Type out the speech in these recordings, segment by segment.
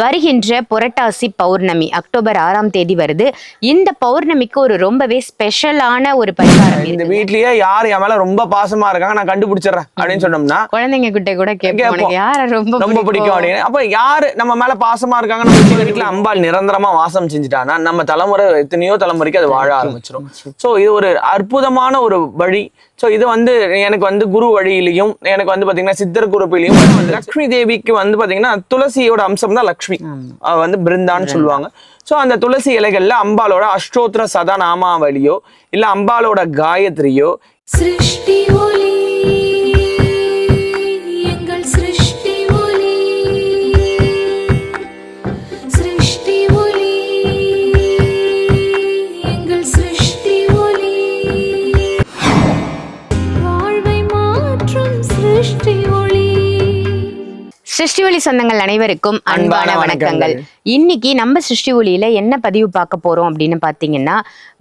வருகின்ற புரட்டாசி பௌர்ணமி அக்டோபர் ஆறாம் தேதி வருது. இந்த பௌர்ணமிக்கு ஒரு ரொம்பவே ஸ்பெஷலான ஒரு பரிகாரம் இந்த வீட்லயே யார் என் மேல ரொம்ப பாசமா இருக்காங்க நான் கண்டுபிடிச்சிடுறேன் அப்படின்னு சொன்னோம்னா குழந்தைங்க கிட்ட கூட கேட்போம். உனக்கு யார ரொம்ப ரொம்ப பிடிக்கும்? அப்படின்னு. அப்ப யாரு நம்ம மேல பாசமா இருக்காங்க? நம்ம வீட்டுல அம்பாள் நிரந்தரமா வாசம் செஞ்சுட்டானா நம்ம தலைமுறை எத்தனையோ தலைமுறைக்கு அது வாழ ஆரம்பிச்சிடும் சோ இது ஒரு அற்புதமான ஒரு வழி. சோ இது வந்து எனக்கு வந்து குரு வழியிலையும் எனக்கு வந்து பாத்தீங்கன்னா சித்தர் குருப்பிலையும் வந்து லக்ஷ்மி தேவிக்கு வந்து பாத்தீங்கன்னா துளசியோட அம்சம் தான் லக்ஷ்மி. வந்து பிருந்தான்னு சொல்லுவாங்க. சோ அந்த துளசி இலைகள்ல அம்பாளோட அஷ்டோத்திர சதா நாமாவளியோ இல்ல அம்பாளோட காயத்ரியோ சிருஷ்டி ஒளி ஒளி சொந்தங்கள் அனைவருக்கும் அன்பான வணக்கங்கள். இன்னைக்கு நம்ம சிருஷ்டி ஒளியில என்ன பதிவு பார்க்க போறோம் அப்படின்னு பாத்தீங்கன்னா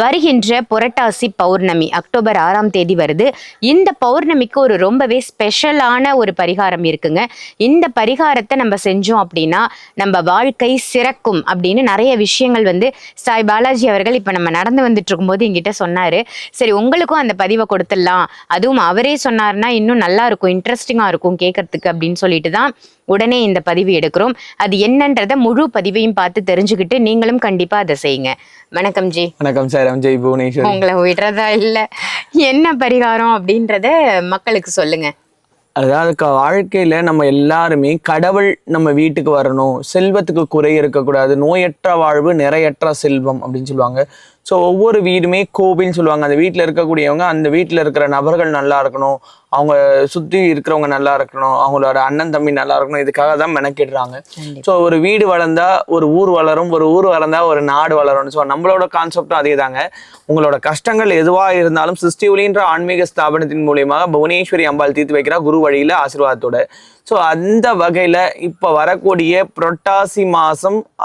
வருகின்ற புரட்டாசி பௌர்ணமி அக்டோபர் ஆறாம் தேதி வருது. இந்த பௌர்ணமிக்கு ஒரு ரொம்பவே ஸ்பெஷலான ஒரு பரிகாரம் இருக்குங்க. இந்த பரிகாரத்தை நம்ம செஞ்சோம் அப்படின்னா நம்ம வாழ்க்கை சிறக்கும் அப்படின்னு நிறைய விஷயங்கள் வந்து சாய் பாலாஜி அவர்கள் இப்ப நம்ம நடந்து வந்துட்டு இருக்கும்போது என்கிட்ட சொன்னாரு. சரி உங்களுக்கும் அந்த பதிவை கொடுத்துடலாம். அதுவும் அவரே சொன்னாருன்னா இன்னும் நல்லா இருக்கும் இன்ட்ரெஸ்டிங்கா இருக்கும் கேட்கறதுக்கு அப்படின்னு சொல்லிட்டு தான் உடனே இந்த பதிவு எடுக்கிறோம். அது என்னன்றத முழு பதிவு பதிவையும் பார்த்து தெரிஞ்சுக்கிட்டு நீங்களும் கண்டிப்பா அதை செய்யுங்க. வணக்கம் ஜி. வணக்கம் சார் ஜெய் புவனேஸ்வரி உங்களை விடுறதா இல்ல. என்ன பரிகாரம் அப்படின்றத மக்களுக்கு சொல்லுங்க. அதாவது வாழ்க்கையில நம்ம எல்லாருமே கடவுள் நம்ம வீட்டுக்கு வரணும் செல்வத்துக்கு குறை இருக்கக்கூடாது நோயற்ற வாழ்வு நிறையற்ற செல்வம் அப்படின்னு சொல்லுவாங்க. ஸோ ஒவ்வொரு வீடுமே கோவில்னு சொல்லுவாங்க. அந்த வீட்டில் இருக்கக்கூடியவங்க அந்த வீட்டில் இருக்கிற நபர்கள் நல்லா இருக்கணும். அவங்க சுற்றி இருக்கிறவங்க நல்லா இருக்கணும் அவங்களோட அண்ணன் தம்பி நல்லா இருக்கணும் இதுக்காக தான் மெனக்கிடுறாங்க. ஸோ ஒரு வீடு வளர்ந்தா ஒரு ஊர் வளரும் ஒரு ஊர் வளர்ந்தா ஒரு நாடு வளரும் ஸோ நம்மளோட கான்செப்டும் அதே தாங்க உங்களோட கஷ்டங்கள் எதுவாக இருந்தாலும் சிருஷ்டி ஒளின்ற ஆன்மீக ஸ்தாபனத்தின் மூலியமாக புவனேஸ்வரி அம்பாள் தீர்த்து வைக்கிறா குரு வழியில ஆசீர்வாதத்தோட. ஸோ அந்த வகையில இப்போ வரக்கூடிய புரட்டாசி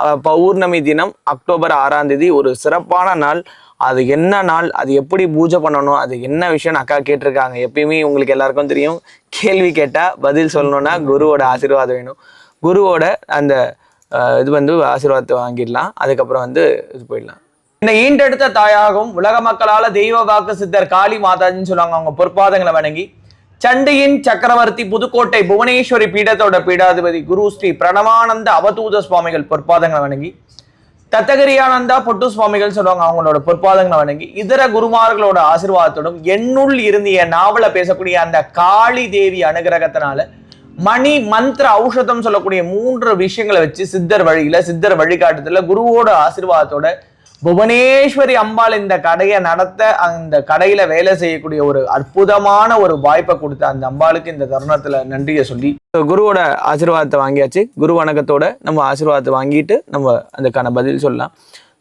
அஹ், பௌர்ணமி தினம் அக்டோபர் ஆறாம் தேதி ஒரு சிறப்பான நாள். அது என்ன நாள் அது எப்படி பூஜை பண்ணணும் அது என்ன விஷயம் அக்கா கேட்டிருக்காங்க. எப்பயுமே உங்களுக்கு எல்லாருக்கும் தெரியும். கேள்வி கேட்டால் பதில் சொல்லணும்னா குருவோட ஆசீர்வாதம் வேணும். குருவோட அந்த இது வந்து ஆசீர்வாதத்தை வாங்கிடலாம். அதுக்கப்புறம் வந்து இது போயிடலாம். இந்த ஈண்டெடுத்த தாயாகவும் உலக மக்களால் தெய்வ வாக்கு சித்தர் காளி மாதாஜின்னு சொல்லுவாங்க. அவங்க பொற்பாதங்களை வணங்கி சண்டியின் சக்கரவர்த்தி புதுக்கோட்டை புவனேஸ்வரி பீடத்தோட பீடாதிபதி குரு ஸ்ரீ பிரணவானந்த அவதூத சுவாமிகள் பொற்பாதங்களை வணங்கி தத்தகிரியானந்தா பொட்டு சுவாமிகள் சொல்லுவாங்க அவங்களோட பொற்பாதங்களை வணங்கி இதர குருமார்களோட ஆசீர்வாதத்தோடும் என்னுள் இருந்து என் நாவல பேசக்கூடிய அந்த காளி தேவி அனுகிரகத்தினால மணி மந்திர ஔஷதம் சொல்லக்கூடிய மூன்று விஷயங்களை வச்சு சித்தர் வழியில சித்தர் வழிகாட்டுதல குருவோட ஆசிர்வாதத்தோட புவனேஸ்வரி அம்பாள் இந்த கடையை நடத்த அந்த கடையில வேலை செய்யக்கூடிய ஒரு அற்புதமான ஒரு வாய்ப்பை கொடுத்த அந்த அம்பாளுக்கு இந்த தருணத்துல நன்றியை சொல்லி. குருவோட ஆசீர்வாதத்தை வாங்கியாச்சு. குரு வணக்கத்தோட நம்ம ஆசீர்வாதத்தை வாங்கிட்டு நம்ம அதுக்கான பதில் சொல்லலாம்.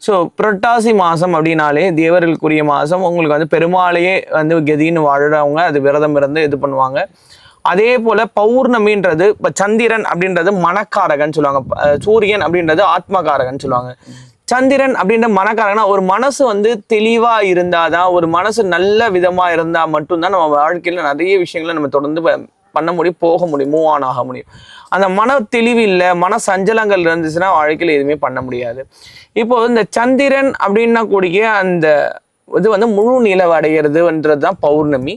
ஸோ புரட்டாசி மாதம் அப்படின்னாலே தேவர்களுக்குரிய மாதம் உங்களுக்கு வந்து பெருமாளையே வந்து கதின்னு வாழறவங்க அது விரதம் இருந்து இது பண்ணுவாங்க. அதே போல பௌர்ணமின்றது இப்போ சந்திரன் அப்படின்றது மனக்காரகன் சொல்லுவாங்க. சூரியன் அப்படின்றது ஆத்மகாரகன் சொல்லுவாங்க. சந்திரன் அப்படின்ற மனக்காரங்கன்னா ஒரு மனசு வந்து தெளிவா இருந்தாதான் ஒரு மனசு நல்ல விதமா இருந்தா மட்டும்தான் நம்ம வாழ்க்கையில நிறைய விஷயங்களை நம்ம தொடர்ந்து பண்ண முடியும் போக முடியும் மூவ் ஆன் ஆக முடியும். அந்த மன தெளிவு இல்லை மன சஞ்சலங்கள் இருந்துச்சுன்னா வாழ்க்கையில் எதுவுமே பண்ண முடியாது. இப்போ இந்த சந்திரன் அப்படின்னா கூடிய அந்த இது வந்து முழு நிலவு அடைகிறதுன்றது தான் பௌர்ணமி.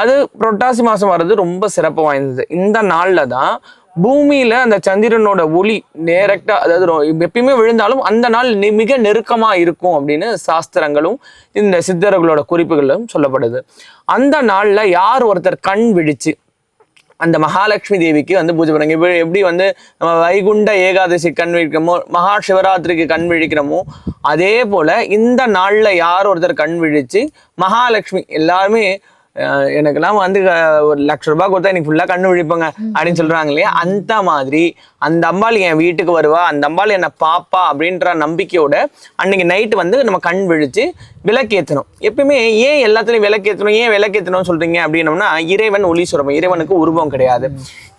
அது புரட்டாசி மாதம் வர்றது ரொம்ப சிறப்பு வாய்ந்தது. இந்த நாளில் தான் பூமியில அந்த சந்திரனோட ஒளி நேரக்டா அதாவது எப்பயுமே விழுந்தாலும் அந்த நாள் மிக நெருக்கமா இருக்கும் அப்படின்னு சாஸ்திரங்களும் இந்த சித்தர்களோட குறிப்புகளும் சொல்லப்படுது. அந்த நாள்ல யார் ஒருத்தர் கண் விழிச்சு அந்த மகாலட்சுமி தேவிக்கு வந்து பூஜை பண்ணுறாங்க இப்போ எப்படி வந்து நம்ம வைகுண்ட ஏகாதசி கண் விழிக்கிறோமோ மகா சிவராத்திரிக்கு கண் விழிக்கிறோமோ அதே போல் இந்த நாளில் யார் ஒருத்தர் கண் விழித்து மகாலட்சுமி எல்லாருமே எனக்கெல்லாம் வந்து ஒரு லட்ச ரூபாய் கொடுத்தா எனக்கு ஃபுல்லா கண்ணு விழிப்பங்க அப்படின்னு சொல்றாங்க இல்லையா? அந்த மாதிரி அந்த அம்பாள் என் வீட்டுக்கு வருவா அந்த அம்பாள் என்னை பாப்பா அப்படின்ற நம்பிக்கையோட அன்னைக்கு நைட்டு வந்து நம்ம கண் விழிச்சு விளக்கேற்றணும் எப்பயுமே ஏன் எல்லாத்துலயும் விளக்கேற்றணும் ஏன் விளக்கேற்றணும்னு சொல்றீங்க அப்படின்னோம்னா இறைவன் ஒளி சுரபம் இறைவனுக்கு உருவம் கிடையாது.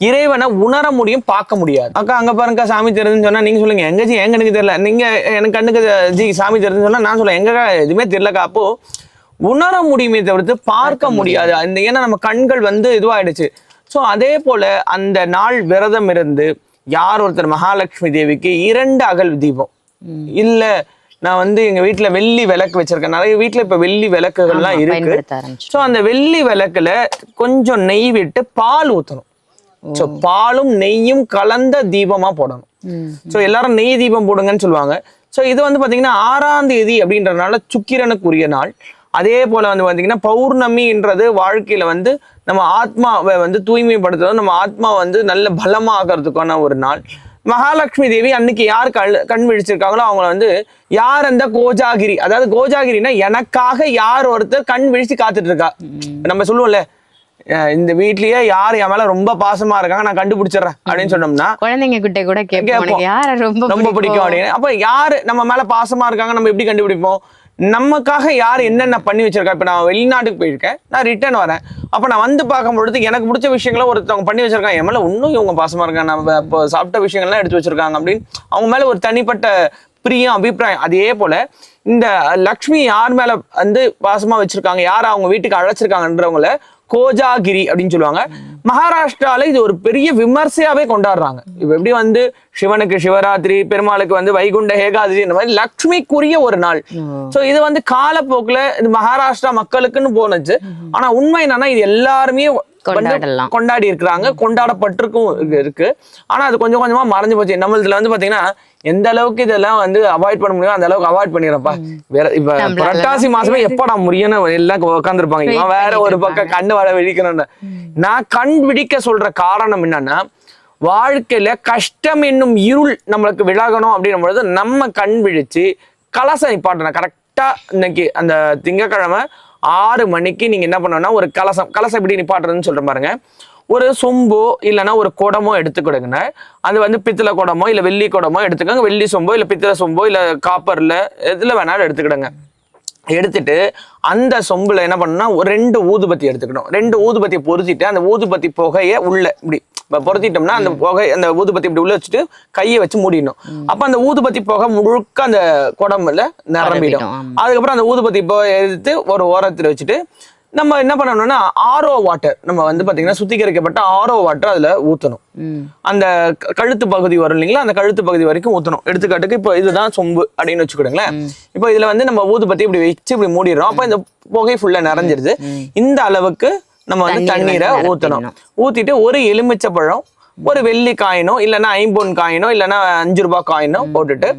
இறைவனை உணர முடியும் பார்க்க முடியாது. அக்கா அங்க பாருங்க சாமி தெரியுதுன்னு சொன்னா நீங்க சொல்லுங்க எங்க ஜி எங்க எனக்கு தெரியல நீங்க எனக்கு கண்ணுக்கு ஜி சாமி தெரியுதுன்னு சொன்னா நான் சொல்லுவேன் எங்க எதுவுமே தெரியலக்கா அப்போ உணர முடியுமே தவிர்த்து பார்க்க முடியாது. அந்த ஏன்னா நம்ம கண்கள் வந்து இதுவாயிடுச்சு. ஸோ அதே போல அந்த நாள் விரதம் இருந்து யார் ஒருத்தர் மகாலட்சுமி தேவிக்கு இரண்டு அகல் தீபம். இல்ல நான் வந்து எங்க வீட்ல வெள்ளி விளக்கு வச்சிருக்கேன். நிறைய வீட்ல இப்ப வெள்ளி விளக்குகள்லாம் இருக்கு. ஸோ அந்த வெள்ளி விளக்குல கொஞ்சம் நெய் விட்டு பால் ஊத்தணும். ஸோ பாலும் நெய்யும் கலந்த தீபமா போடணும். ஸோ எல்லாரும் நெய் தீபம் போடுங்கன்னு சொல்லுவாங்க. ஸோ இது வந்து பாத்தீங்கன்னா ஆறாம் தேதி அப்படின்றதுனால சுக்கிரனுக்குரிய நாள். அதே போல வந்து பாத்தீங்கன்னா பௌர்ணமின்றது வாழ்க்கையில வந்து நம்ம ஆத்மாவை வந்து தூய்மைப்படுத்துறது நம்ம ஆத்மா வந்து நல்ல பலமாகறதுக்கான ஒரு நாள். மகாலட்சுமி தேவி அன்னைக்கு யார் கண் கண் விழிச்சிருக்காங்களோ அவங்கள வந்து யார் அந்த கோஜாகிரி அதாவது கோஜாகிரினா எனக்காக யார் ஒருத்தர் கண் விழிச்சு காத்துட்டு இருக்கா நம்ம சொல்லுவோம்ல இந்த வீட்லயே யார் என் மேல ரொம்ப பாசமா இருக்காங்க நான் கண்டுபிடிச்சிடுறேன் அப்படின்னு சொன்னோம்னா குழந்தைங்க கிட்ட கூட கேட்போம். ரொம்ப ரொம்ப பிடிக்கும் அப்படின்னு. அப்ப யாரு நம்ம மேல பாசமா இருக்காங்க நம்ம எப்படி கண்டுபிடிப்போம்? நமக்காக யார் என்னென்ன பண்ணி வச்சிருக்கா? இப்போ நான் வெளிநாட்டுக்கு போயிருக்கேன். நான் ரிட்டர்ன் வரேன். அப்போ நான் வந்து பார்க்கும் பொழுது எனக்கு பிடிச்ச விஷயங்களை ஒருத்தவங்க பண்ணி வச்சிருக்காங்க. என் மேலே இன்னும் இவங்க பாசமாக இருக்காங்க. நம்ம இப்போ சாப்பிட்ட விஷயங்கள்லாம் எடுத்து வச்சிருக்காங்க அப்படின்னு அவங்க மேலே ஒரு தனிப்பட்ட பிரியம் அபிப்பிராயம். அதே போல் இந்த லக்ஷ்மி யார் மேலே வந்து பாசமாக வச்சுருக்காங்க? யார் அவங்க வீட்டுக்கு அழைச்சிருக்காங்கன்றவங்கள கோஜாகிரி அப்படின்னு சொல்லுவாங்க. மகாராஷ்டிரால இது ஒரு பெரிய விமர்சையாவே கொண்டாடுறாங்க. இப்ப எப்படி வந்து சிவனுக்கு சிவராத்திரி பெருமாளுக்கு வந்து வைகுண்ட ஏகாதசி இந்த மாதிரி லக்ஷ்மிக்குரிய ஒரு நாள். சோ இது வந்து காலப்போக்குல இது மகாராஷ்டிரா மக்களுக்குன்னு போனச்சு ஆனா உண்மை என்னன்னா இது எல்லாருமே கொண்டாடி இருக்கிறாங்க கொண்டாடப்பட்டிருக்கும் இருக்கு- ஆனா அது கொஞ்சம் கொஞ்சமா மறைஞ்சு போச்சு. நம்மளதுல வந்து பாத்தீங்கன்னா எந்த அளவுக்கு இதெல்லாம் வந்து அவாய்ட் பண்ண முடியும் அந்த அளவுக்கு அவாய்ட் பண்ணிடுறப்பா. வேற இப்ப புரட்டாசி மாசமே எப்படா முடியும்னு எல்லாம் உட்காந்துருப்பாங்க இவன் வேற ஒரு பக்கம் கண்ணு வர விழிக்கணும்னு. நான் கண் விழிக்க சொல்ற காரணம் என்னன்னா வாழ்க்கையில கஷ்டம் என்னும் இருள் நம்மளுக்கு விலகணும் அப்படின்னும் பொழுது நம்ம கண் விழிச்சு கலசம் நிப்பாட்டணும். கரெக்டா இன்னைக்கு அந்த திங்கக்கிழமை ஆறு மணிக்கு நீங்க என்ன பண்ணணும்னா ஒரு கலசம் கலசம் எப்படி நிப்பாட்டுறதுன்னு சொல்றேன் பாருங்க. ஒரு சொம்போ இல்லைன்னா ஒரு குடமோ எடுத்துக்கிடுங்க அது வந்து பித்தளை குடமோ இல்லை வெள்ளி குடமோ எடுத்துக்கோங்க. வெள்ளி சொம்போ இல்லை பித்தளை சொம்போ இல்லை காப்பரில் எதில் வேணாலும் எடுத்துக்கிடுங்க. எடுத்துட்டு அந்த சொம்பில் என்ன பண்ணணும்னா ஒரு ரெண்டு ஊதுபத்தி எடுத்துக்கணும். ரெண்டு ஊதுபத்தியை பொருத்திட்டு அந்த ஊதுபத்தி புகையை உள்ள இப்படி பொருத்திட்டோம்னா அந்த புகை அந்த ஊதுபத்தி இப்படி உள்ள வச்சுட்டு கையை வச்சு மூடிடணும். அப்ப அந்த ஊதுபத்தி புகை முழுக்க அந்த குடம்புல நிரம்பிடும். அதுக்கப்புறம் அந்த ஊதுபத்தி புகை எடுத்து ஒரு ஓரத்துல வச்சுட்டு நம்ம என்ன பண்ணணும்னா ஆரோ வாட்டர் நம்ம வந்து பாத்தீங்கன்னா சுத்திகரிக்கப்பட்ட ஆரோ வாட்டர் அதுல ஊத்தணும். அந்த கழுத்து பகுதி வரும் இல்லைங்களா? அந்த கழுத்து பகுதி வரைக்கும் ஊத்தணும். எடுத்துக்காட்டுக்கு இப்போ இதுதான் சொம்பு அப்படின்னு வச்சுக்கிடுங்களேன் இப்போ இதுல வந்து நம்ம ஊதுபத்தி இப்படி வச்சு இப்படி மூடிடுறோம். அப்ப இந்த புகை ஃபுல்லா நிறைஞ்சிருது. இந்த அளவுக்கு நம்ம வந்து தண்ணீர் நிரப்பிடணும். ஊத்திட்டு ஒரு எலுமிச்சை பழம் ஒரு வெள்ளி காயினோ இல்லைன்னா ஐம்பொன் காயினோ இல்லைன்னா அஞ்சு ரூபாய் காயினோ போட்டுட்டு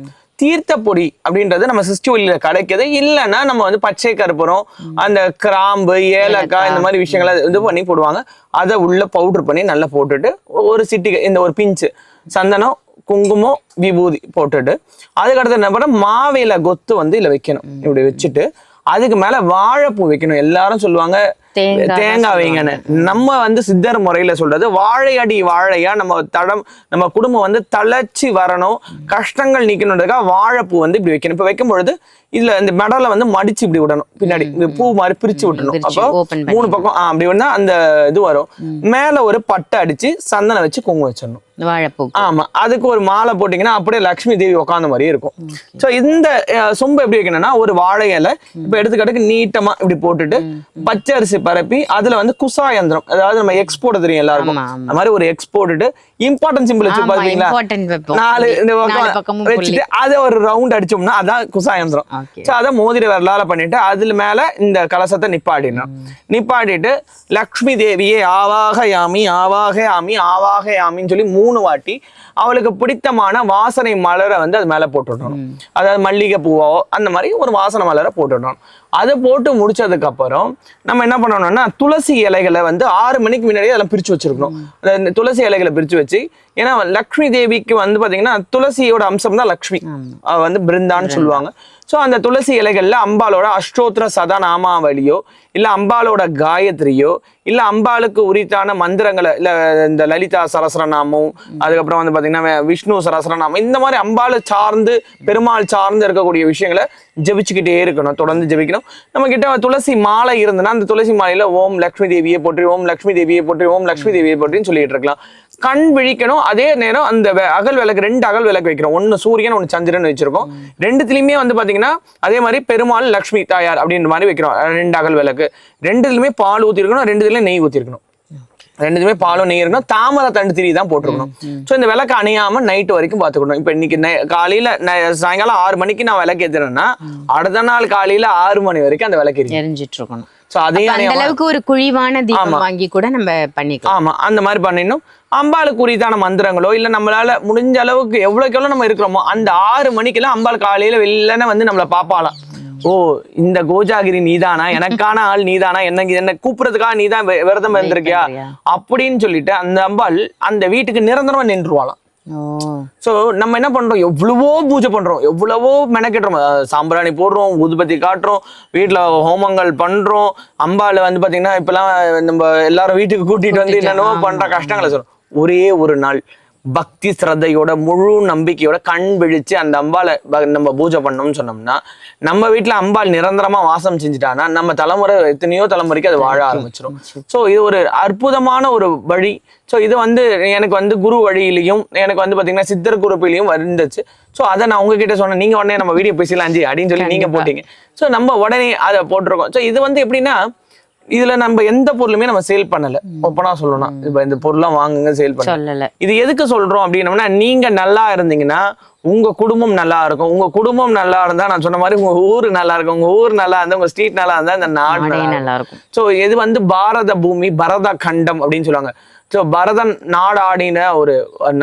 தீர்த்த பொடி அப்படின்றது நம்ம சிஸ்டி ஒலியில கிடைக்குது. இல்லைன்னா நம்ம வந்து பச்சை கருப்புரம் அந்த கிராம்பு ஏலக்காய் இந்த மாதிரி விஷயங்களை இது பண்ணி போடுவாங்க. அதை உள்ள பவுடர் பண்ணி நல்லா போட்டுட்டு ஒரு சிட்டிகை இந்த ஒரு பிஞ்சு சந்தனம் குங்குமம் விபூதி போட்டுட்டு அதுக்கடுத்து என்ன பண்ண மாவில கொத்து வந்து இதுல வைக்கணும். இப்படி வச்சுட்டு அதுக்கு மேல வாழைப்பூ வைக்கணும். எல்லாரும் சொல்லுவாங்க தேங்காய் வைங்கன்னு நம்ம வந்து சித்தர் முறையில சொல்றது வாழையடி வாழையா நம்ம தடம் நம்ம குடும்பம் வந்து தளர்ச்சி வரணும் கஷ்டங்கள் நீக்கணுன்றதுக்காக வாழைப்பூ வந்து இப்படி வைக்கணும். இப்ப வைக்கும் பொழுது இதுல இந்த மெடலை வந்து மடிச்சு இப்படி விடணும். பின்னாடி பூ மாதிரி பிரிச்சு விட்டணும் அப்போ. மூணு பக்கம் அப்படி வந்தா அந்த இது வரும். மேல ஒரு பட்டை அடிச்சு சந்தனம் வச்சு குங்குமம் வச்சிடணும். வாழைப்பூ ஆமா அதுக்கு ஒரு மாலை போட்டீங்கன்னா அப்படியே லக்ஷ்மி தேவி உட்காந்த மாதிரியே இருக்கும். சோ இந்த சொம்பு எப்படி வைக்கணும்னா ஒரு வாழை இலை இப்ப எடுத்துக்காட்டுக்கு நீட்டமா இப்படி போட்டுட்டு பச்சை அரிசி பரப்பி அதுல வந்து குசாயந்திரம் அதாவது நம்ம எக்ஸ் போட தெரியும் எல்லாருக்கும். அந்த மாதிரி ஒரு எக்ஸ் போட்டுட்டு இம்பார்ட்டன்ட் சிம்பிள் வச்சு பாத்தீங்களா. நாலு இந்த பக்கம் வச்சுட்டு அதை ஒரு ரவுண்ட் அடிச்சோம்னா அதான் குசாயந்திரம் Okay. சோ அதை மோதிர வரலால பண்ணிட்டு அதுல மேல இந்த கலசத்தை நிப்பாட்டிடணும். நிப்பாட்டிட்டு லக்ஷ்மி தேவியே ஆவாக யாமி ஆவாக யாமி ஆவாக யாமின்னு சொல்லி மூணு வாட்டி அவளுக்கு பிடித்தமான வாசனை மலரை வந்து அது மேல போட்டுடணும். அதாவது மல்லிகை பூவோ அந்த மாதிரி ஒரு வாசனை மலரை போட்டுடணும். அதை போட்டு முடிச்சதுக்கு அப்புறம் நம்ம என்ன பண்ணணும்னா துளசி இலைகளை வந்து ஆறு மணிக்கு முன்னாடியே அதெல்லாம் பிரிச்சு வச்சிருக்கணும். அந்த துளசி இலைகளை பிரிச்சு வச்சு ஏன்னா லக்ஷ்மி தேவிக்கு வந்து பாத்தீங்கன்னா துளசியோட அம்சம் தான் லக்ஷ்மி. வந்து பிருந்தான்னு சொல்லுவாங்க. சோ அந்த துளசி இலைகள்ல அம்பாளோட அஷ்டோத்திர சதா நாமாவளியோ இல்ல அம்பாளோட காயத்ரியோ இல்ல அம்பாளுக்கு உரித்தான மந்திரங்களை இல்ல இந்த லலிதா சரஸ்ரநாமம் அதுக்கப்புறம் வந்து பாத்தீங்கன்னா வே- விஷ்ணு சரஸ்ரநாமம் இந்த மாதிரி அம்பாளை சார்ந்து பெருமாள் சார்ந்து இருக்கக்கூடிய விஷயங்களை ஜெபிச்சுக்கிட்டே இருக்கணும் தொடர்ந்து ஜெபிக்கணும். நம்ம கிட்ட துளசி மாலை இருந்ததுன்னா அந்த துளசி மாலையில ஓம் லக்ஷ்மி தேவியை போற்றி ஓம் லக்ஷ்மி தேவியை போற்றி ஓம் லக்ஷ்மி தேவியை போற்றின்னு சொல்லிட்டு இருக்கலாம். கண் விழிக்கணும் அதே நேரம் அந்த அகல் விளக்கு ரெண்டு அகல் விளக்கு வைக்கிறோம் ஒன்னு சூரியன் ஒன்னு சந்திரன் வச்சிருக்கோம். ரெண்டுத்துலயுமே வந்து பாத்தீங்கன்னா அதே மாதிரி பெருமாள் லக்ஷ்மி தாயார் அப்படின்ற மாதிரி வைக்கிறோம் ரெண்டு அகல் விளக்கு. ரெண்டுலயுமே பால் ஊத்திருக்கணும் ரெண்டுலயும் நெய் ஊத்திருக்கணும். ரெண்டுமே பாலும் நெய் இருக்கணும். தாமரை தண்டு திரி தான் போட்டிருக்கணும். ஸோ இந்த விளக்கு அணையாம நைட் வரைக்கும் பார்த்துக்கணும். இப்போ இன்னைக்கு காலையில சாயங்காலம் ஆறு மணிக்கு நான் விளக்கு ஏத்துறேன்னா அடுத்த நாள் காலையில ஆறு மணி வரைக்கும் அந்த விளக்கு எரிஞ்சிட்டு இருக்கணும் ஸோ அதையும் அந்த அளவுக்கு ஒரு குழிவான தீபம் வாங்கி கூட நம்ம பண்ணிக்கலாம். ஆமா. அந்த மாதிரி பண்ணிடணும். அம்பாளுக்கு உரித்தான மந்திரங்களோ இல்ல நம்மளால முடிஞ்ச அளவுக்கு எவ்வளவுக்கு எவ்வளவு நம்ம இருக்கிறோமோ அந்த ஆறு மணிக்கெல்லாம் அம்பாள் காலையில வெள்ளன வந்து நம்மள பாப்பாலாம் ஓ இந்த கோஜாகிரி நீதானா? எனக்கான ஆள் நீதானா? என்ன என்ன கூப்பிடுறதுக்காக நீதான் விரதம் இருந்திருக்கியா? அப்படின்னு சொல்லிட்டு அந்த அம்பாள் அந்த வீட்டுக்கு நிரந்தரமா நின்றுவாளாம் ஸோ நம்ம என்ன பண்றோம்? எவ்வளவோ பூஜை பண்றோம். எவ்வளவோ மெனக்கெட்டுறோம். சாம்பிராணி போடுறோம் ஊதுபத்தி காட்டுறோம் வீட்ல ஹோமங்கள் பண்றோம். அம்பாள் வந்து பாத்தீங்கன்னா இப்பெல்லாம் நம்ம எல்லாரும் வீட்டுக்கு கூட்டிட்டு வந்து என்னென்னவோ. பண்ற கஷ்டங்களை சொல்றோம். ஒரே ஒரு நாள். பக்தி ஸ்ரத்தையோட முழு நம்பிக்கையோட கண் விழிச்சு அந்த அம்பாளை ப- நம்ம பூஜை பண்ணோம்னு சொன்னோம்னா நம்ம வீட்ல அம்பாள் நிரந்தரமா வாசம் செஞ்சுட்டானா நம்ம தலைமுறை எத்தனையோ தலைமுறைக்கு அது வாழ ஆரம்பிச்சிடும் ஸோ இது ஒரு அற்புதமான ஒரு வழி. ஸோ இது வந்து எனக்கு வந்து குரு வழியிலையும் எனக்கு வந்து பாத்தீங்கன்னா சித்தர் குறிப்பிலையும் வந்துச்சு ஸோ அதை நான் உங்ககிட்ட சொன்னேன். நீங்க உடனே நம்ம வீடியோ பேசலாம் அஞ்சு அப்படின்னு சொல்லி நீங்க. போட்டீங்க. ஸோ நம்ம உடனே அதை போட்டிருக்கோம். ஸோ இது வந்து எப்படின்னா இதுல நம்ம எந்த பொருளுமே நம்ம சேல் பண்ணல. ஒப்பனா சொல்லணும் இப்ப இந்த பொருள்லாம் வாங்குங்க சேல் பண்ணல. இது எதுக்கு சொல்றோம் அப்படின்னம்னா நீங்க நல்லா இருந்தீங்கன்னா உங்க குடும்பம் நல்லா இருக்கும். உங்க குடும்பம் நல்லா இருந்தா நான் சொன்ன மாதிரி உங்க ஊர் நல்லா இருக்கும். உங்க ஊர் நல்லா இருந்தா உங்க ஸ்ட்ரீட் நல்லா இருந்தா இந்த நாடு நல்லா இருக்கும். ஸோ இது வந்து பாரத பூமி பரத கண்டம் அப்படின்னு சொல்லுவாங்க. ஸோ பரதன் நாடாடின ஒரு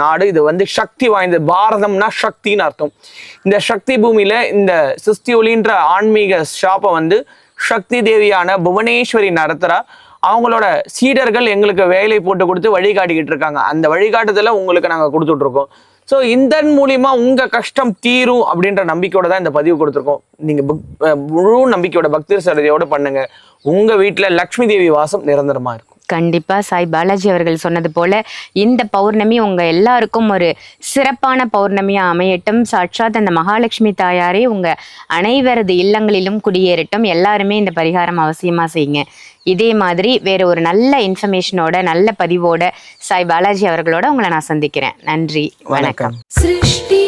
நாடு. இது வந்து சக்தி வாய்ந்தது பாரதம்னா சக்தின்னு அர்த்தம். இந்த சக்தி பூமியில இந்த சிஸ்டி ஒளின்ற ஆன்மீக ஷாப்பை வந்து சக்தி தேவியான புவனேஸ்வரி நடத்துகிறா அவங்களோட சீடர்கள் எங்களுக்கு வேலை போட்டு கொடுத்து வழிகாட்டிக்கிட்டு இருக்காங்க. அந்த வழிகாட்டுதல உங்களுக்கு நாங்கள் கொடுத்துட்ருக்கோம். ஸோ இதன் மூலிமா உங்கள் கஷ்டம் தீரும் அப்படின்ற நம்பிக்கையோட தான் இந்த பதிவு கொடுத்துருக்கோம். நீங்கள் புக் முழு நம்பிக்கையோட பக்தி சரதியோடு பண்ணுங்கள் உங்கள் வீட்டில் லக்ஷ்மி தேவி வாசம் நிரந்தரமாக இருக்கும். கண்டிப்பாக சாய் பாலாஜி அவர்கள் சொன்னது போல் இந்த பௌர்ணமி உங்கள் எல்லாருக்கும் ஒரு சிறப்பான பௌர்ணமியாக அமையட்டும். சாட்சாத் அந்த மகாலட்சுமி தாயாரே உங்கள் அனைவரது இல்லங்களிலும் குடியேறட்டும். எல்லாருமே இந்த பரிகாரம் அவசியமாக செய்யுங்க. இதே மாதிரி வேறு ஒரு நல்ல இன்ஃபர்மேஷனோட நல்ல பதிவோட சாய் பாலாஜி அவர்களோட உங்களை நான் சந்திக்கிறேன். நன்றி வணக்கம். சிருஷ்டி